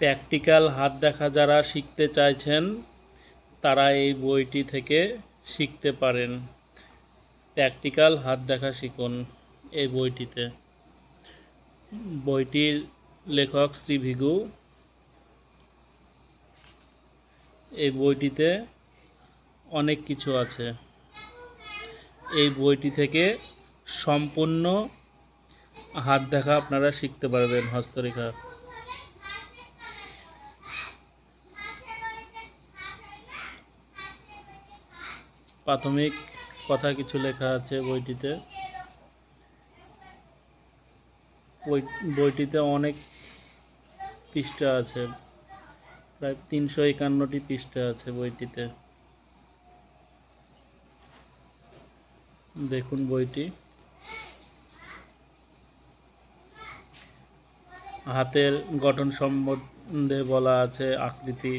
Practical হাত দেখা যারা শিখতে চাইছেন, তারা এই বইটি থেকে শিখতে পারেন। প্র্যাকটিক্যাল হাত দেখা শিখুন এই বইটিতে। বইটির লেখক শ্রী ভিগু। এই বইটিতে অনেক কিছু আছে। এই বইটি থেকে সম্পূর্ণ হাত দেখা আপনারা শিখতে পারবেন, হস্তরেখা। প্রাথমিক কথা কিছু লেখা আছে বইটিতে। বই, বইটিতে অনেক পৃষ্ঠা আছে, প্রায় তিনশো একান্নটি পৃষ্ঠা আছে বইটিতে। দেখুন বইটি। হাতের গঠন সম্বন্ধে বলা আছে আকৃতি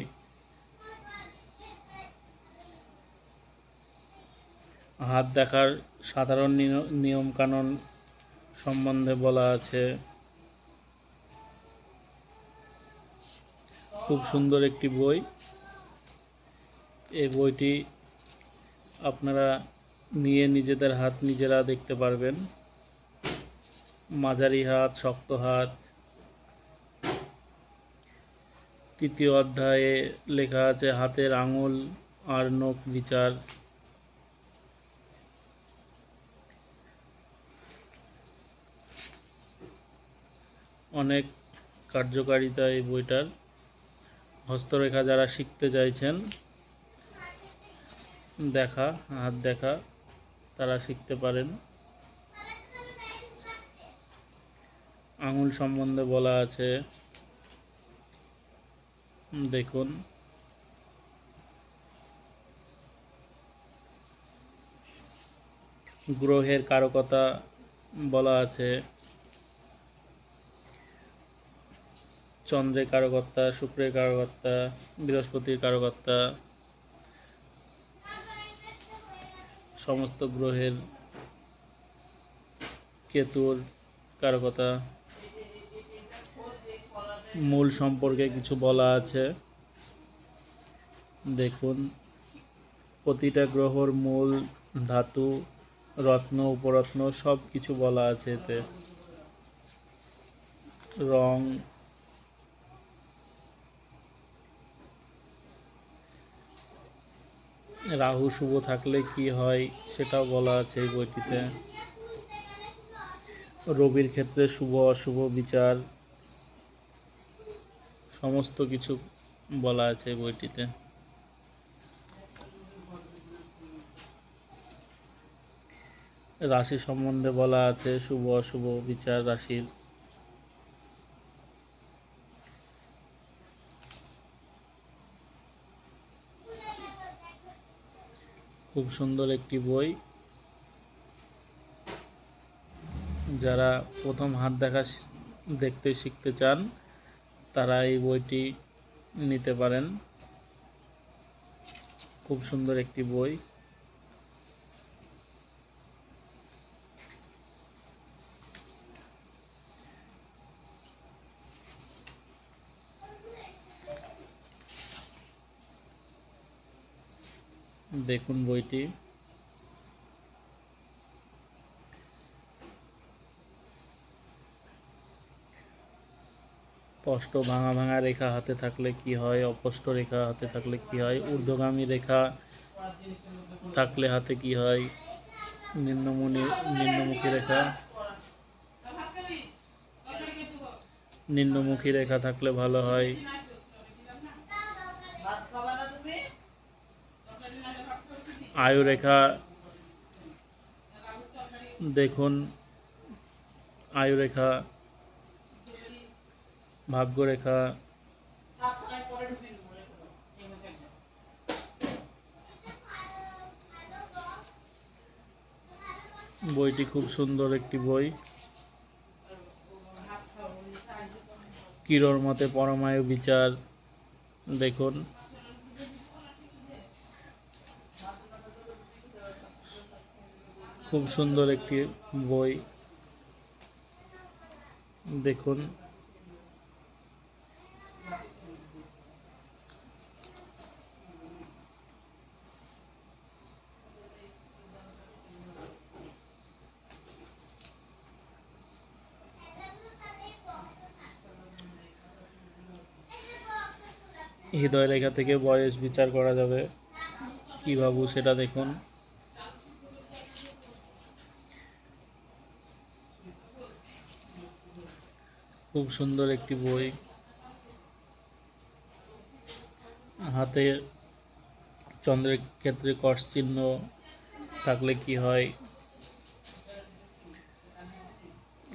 হাত দেখার সাধারণ নিয়ম কানুন সম্বন্ধে বলা আছে। খুব সুন্দর একটি বই। এই বইটি আপনারা নিয়ে নিজেদের হাত নিজেরা দেখতে পারবেন। মাঝারি হাত, শক্ত হাত। তৃতীয় অধ্যায়ে লেখা আছে, হাতের আঙুল আর নখ বিচার। অনেক কার্যকারিতা এই বইটার। হস্তরেখা যারা শিখতে চাইছেন, দেখা, হাত দেখা, তারা শিখতে পারেন। আঙুল সম্বন্ধে বলা আছে। দেখুন। গ্রহের কারকতা বলা আছে। চন্দ্রের কারকর্তা, শুক্রের কারকর্তা, বৃহস্পতির কারকর্তা, সমস্ত গ্রহের কেতুর কারকতা মূল সম্পর্কে কিছু বলা আছে। দেখুন, প্রতিটা গ্রহর মূল ধাতু, রত্ন, উপরত্ন সব কিছু বলা আছে এতে। রং রাহু শুভ থাকলে কি হয় সেটাও বলা আছে এই বইটিতে। রবির ক্ষেত্রে শুভ, অশুভ বিচার, সমস্ত কিছু বলা আছে এই বইটিতে। রাশি সম্বন্ধে বলা আছে শুভ, অশুভ বিচার, রাশির খুব সুন্দর একটি বই। যারা প্রথম হাত দেখা দেখতে শিখতে চান, তারা এই বইটি নিতে পারেন। খুব সুন্দর একটি বই। দেখুন বইটি। স্পষ্ট ভাঙা ভাঙা রেখা হাতে থাকলে কি হয়? অপষ্ট রেখা হাতে থাকলে কি হয়? ঊর্ধ্বগামী রেখা থাকলে হাতে কি হয়? নিম্নমুনি নিম্নমুখী রেখা। নিম্নমুখী রেখা থাকলে ভালো হয়। আয়ু রেখা দেখুন আয়ু রেখা ভাগ্যরেখা। বইটি খুব সুন্দর একটি বই। কিরোর মতে পরমায়ু বিচার, দেখুন। খুব সুন্দর একটি বই। দেখুন। হৃদয় রেখা থেকে বয়স বিচার করা যাবে। কি ভাবু সেটা দেখুন। খুব সুন্দর একটি বই। হাতে চন্দ্রের ক্ষেত্রে কষ চিহ্ন থাকলে কি হয়?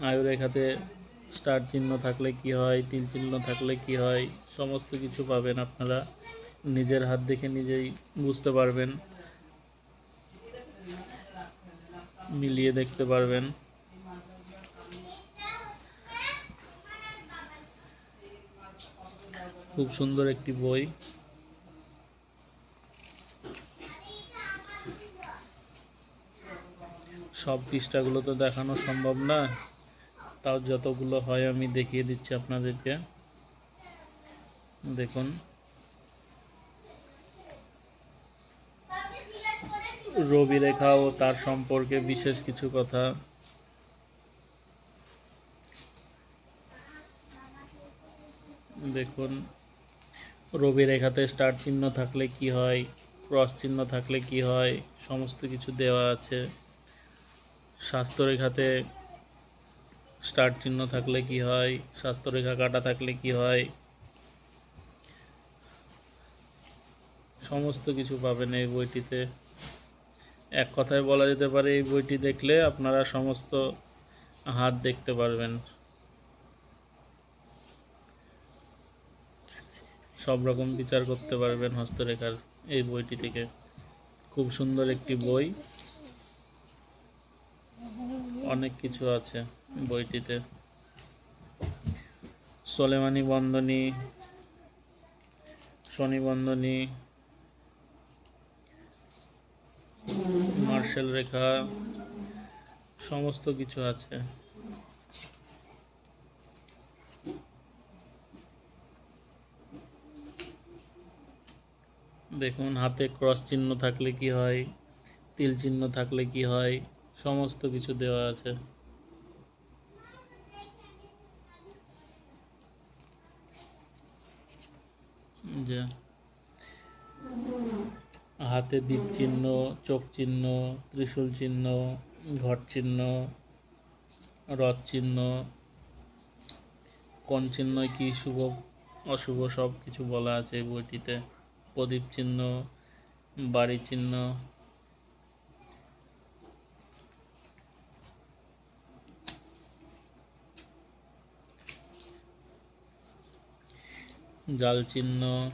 আয়ুরেখাতে স্টার চিহ্ন থাকলে কি হয়? তিল চিহ্ন থাকলে কি হয়? সমস্ত কিছু পাবেন আপনারা। নিজের হাত দেখে নিজেই বুঝতে পারবেন। মিলিয়ে দেখতে পারবেন। খুব সুন্দর একটি বই। সব পৃষ্ঠাগুলো তো দেখানো সম্ভব না। তাও যতগুলো হয় আমি দেখিয়ে দিচ্ছি আপনাদেরকে। দেখুন। রবি রেখা ও তার সম্পর্কে বিশেষ কিছু কথা। দেখুন। রবি রেখাতে স্টার চিহ্ন থাকলে কি হয়, ক্রস চিহ্ন থাকলে কি হয়, সমস্ত কিছু দেওয়া আছে। স্বাস্থ্যরেখাতে স্টার চিহ্ন থাকলে কি হয়, স্বাস্থ্যরেখা কাটা থাকলে কি হয়। সমস্ত কিছু পাবেন এই বইটিতে। এক কথায় বলা যেতে পারে, এই বইটি দেখলে আপনারা সমস্ত হাত দেখতে পারবেন। সব রকম বিচার করতে পারবেন হস্তরেখার এই বইটি থেকে। খুব সুন্দর একটি বই। অনেক কিছু আছে বইটিতে। সোলেমানি বন্দনী শনি বন্দনী, মার্শাল রেখা, সমস্ত কিছু আছে। দেখুন, হাতে ক্রস চিহ্ন থাকলে কি হয়, তিল চিহ্ন থাকলে কি হয়, সমস্ত কিছু দেওয়া আছে। যে হাতে দ্বীপ চিহ্ন, চোখ চিহ্ন, ত্রিশূল চিহ্ন, ঘট চিহ্ন রথ চিহ্ন কোন চিহ্ন কি শুভ, অশুভ সব কিছু বলা আছে এই বইটিতে। প্রদীপ চিহ্ন, বাড়ি চিহ্ন। জাল চিহ্ন।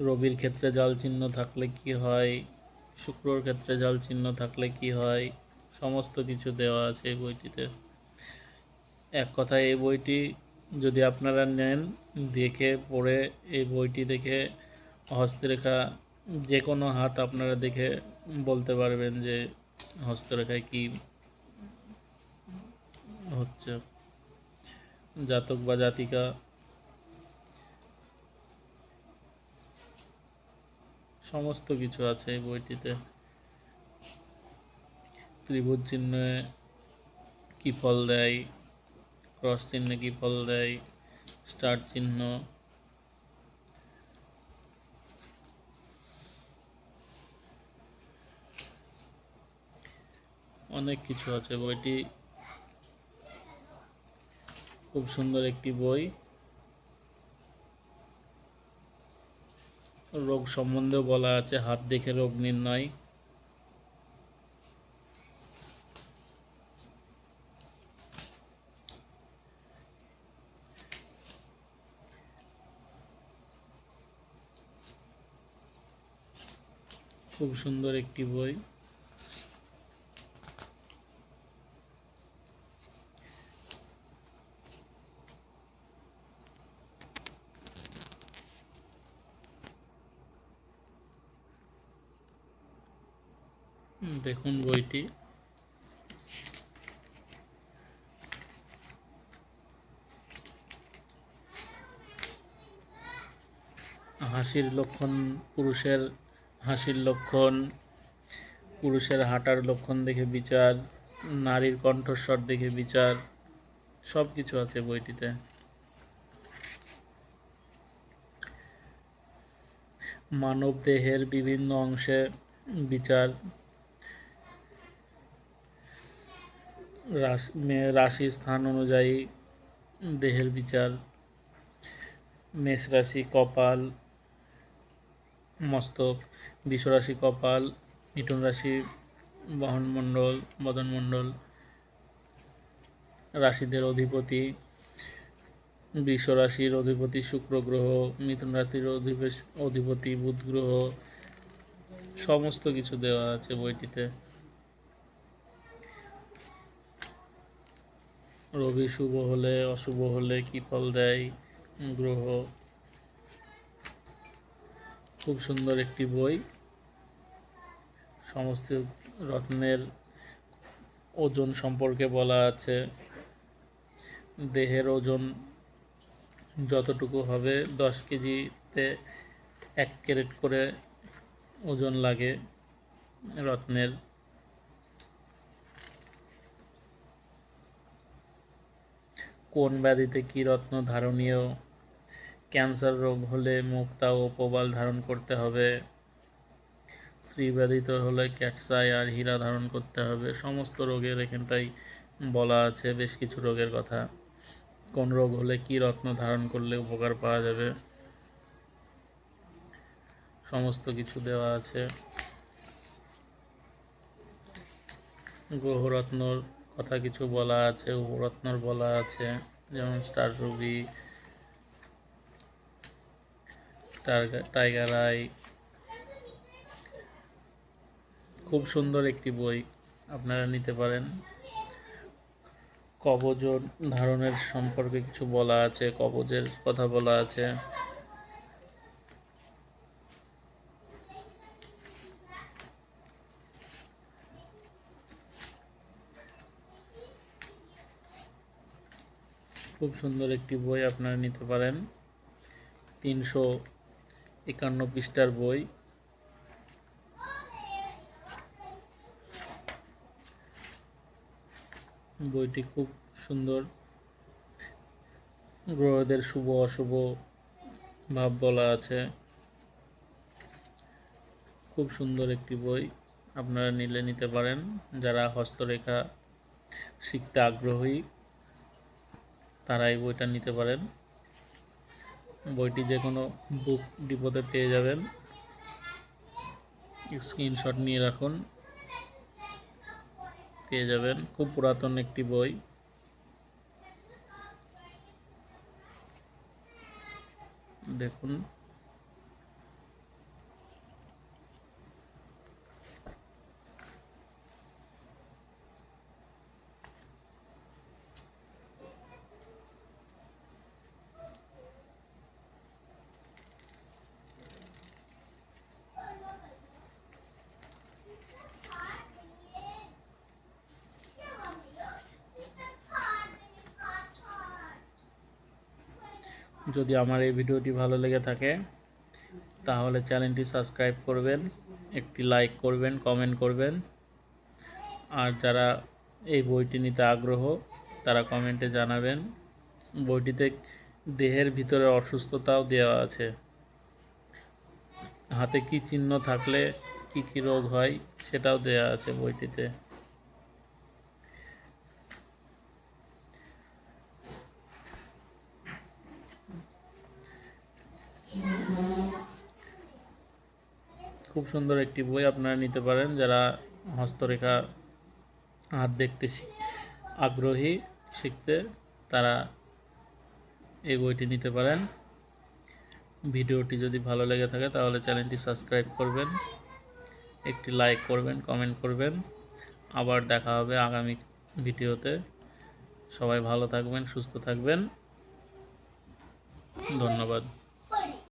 রবির ক্ষেত্রে জাল চিহ্ন থাকলে কি হয়? শুক্রর ক্ষেত্রে জাল চিহ্ন থাকলে কি হয়? সমস্ত কিছু দেওয়া আছে এই বইটিতে। এক কথায় এই বইটি যদি আপনারা নেন, দেখে পড়ে এই বইটি দেখে হস্তরেখা যে কোনো হাত আপনারা দেখে বলতে পারবেন যে হস্তরেখায় কি হচ্ছে। জাতক বা জাতিকা। সমস্ত কিছু আছে এই বইটিতে। ত্রিভুজ চিহ্নে কি ফল দেয় ক্রস চিহ্নে কি ফল দেয়? স্টার চিহ্ন। অনেক কিছু আছে বইটি। খুব সুন্দর একটি বই। রোগ সম্বন্ধেও বলা আছে, হাত দেখে রোগ নির্ণয়। খুব সুন্দর একটি বই। দেখুন বইটি। হাসির লক্ষণ পুরুষের হাসির লক্ষণ, পুরুষের হাঁটার লক্ষণ দেখে বিচার, নারীর কণ্ঠস্বর দেখে বিচার সব কিছু আছে বইটিতে। মানব দেহের বিভিন্ন অংশে বিচার। রাশি স্থান অনুযায়ী দেহের বিচার। মেষ রাশি কপাল মস্তক, বিশ্বরাশি কপাল মিঠুন রাশি বহনমণ্ডল বদনমণ্ডল রাশিদের অধিপতি বৃষ রাশির অধিপতি শুক্র গ্রহ, মিথুন রাশির অধিবেশ- অধিপতি বুধ গ্রহ, সমস্ত কিছু দেওয়া আছে বইটিতে। রবি শুভ হলে, অশুভ হলে কি ফল দেয়? গ্রহ খুব সুন্দর একটি বই। সমস্ত রত্নের ওজন সম্পর্কে বলা আছে। দেহের ওজন যতটুকু হবে, দশ কেজিতে এক ক্যারেট করে ওজন লাগে রত্নের। কোন ব্যাধিতে কী রত্ন ধারণীয়? ক্যান্সার রোগ হলে মুক্তা ও প্রবাল ধারণ করতে হবে। স্ত্রী ব্যাধিত হলে ক্যাটসাই আর হীরা ধারণ করতে হবে। সমস্ত রোগের এখানটাই বলা আছে, বেশ কিছু রোগের কথা। কোন রোগ হলে কী রত্ন ধারণ করলে উপকার পাওয়া যাবে? সমস্ত কিছু দেওয়া আছে। গ্রহরত্নর কথা কিছু বলা আছে, উপরত্নর বলা আছে, যেমন স্টার রুবি টাইগার আই খুব সুন্দর একটি বই আপনারা নিতে পারেন। কবজ ধারণের সম্পর্কে কিছু বলা আছে, কবজের কথা বলা আছে। খুব সুন্দর একটি বই আপনারা নিতে পারেন। তিনশো একান্ন পৃষ্ঠার বই। বইটি খুব সুন্দর। গ্রহদের শুভ, অশুভ ভাব বলা আছে। খুব সুন্দর একটি বই আপনারা নিলে নিতে পারেন, যারা হস্তরেখা শিখতে আগ্রহী, তারা এই বইটা নিতে পারেন। বইটি যে কোনো বুক ডিপোতে পেয়ে যাবেন। স্ক্রিনশট নিয়ে রাখুন। পেয়ে যাবেন। খুব পুরাতন একটি বই। দেখুন। যদি আমার এই ভিডিওটি ভালো লেগে থাকে, তাহলে চ্যানেলটি সাবস্ক্রাইব করবেন, একটি লাইক করবেন, কমেন্ট করবেন। আর যারা এই বইটি নিতে আগ্রহ, তারা কমেন্টে জানাবেন। বইটিতে দেহের ভিতরে অসুস্থতাও দেওয়া আছে। হাতে কি চিহ্ন থাকলে কি কি রোগ হয়, সেটাও দেওয়া আছে বইটিতে। খুব সুন্দর একটি বই আপনারা নিতে পারেন যারা হস্তরেখা হাত দেখতে আগ্রহী শিখতে, তারা এই বইটি নিতে পারেন। ভিডিওটি যদি ভালো লেগে থাকে তাহলে চ্যানেলটি সাবস্ক্রাইব করবেন, একটি লাইক করবেন, কমেন্ট করবেন। আবার দেখা হবে আগামী ভিডিওতে। সবাই ভালো থাকবেন, সুস্থ থাকবেন। ধন্যবাদ।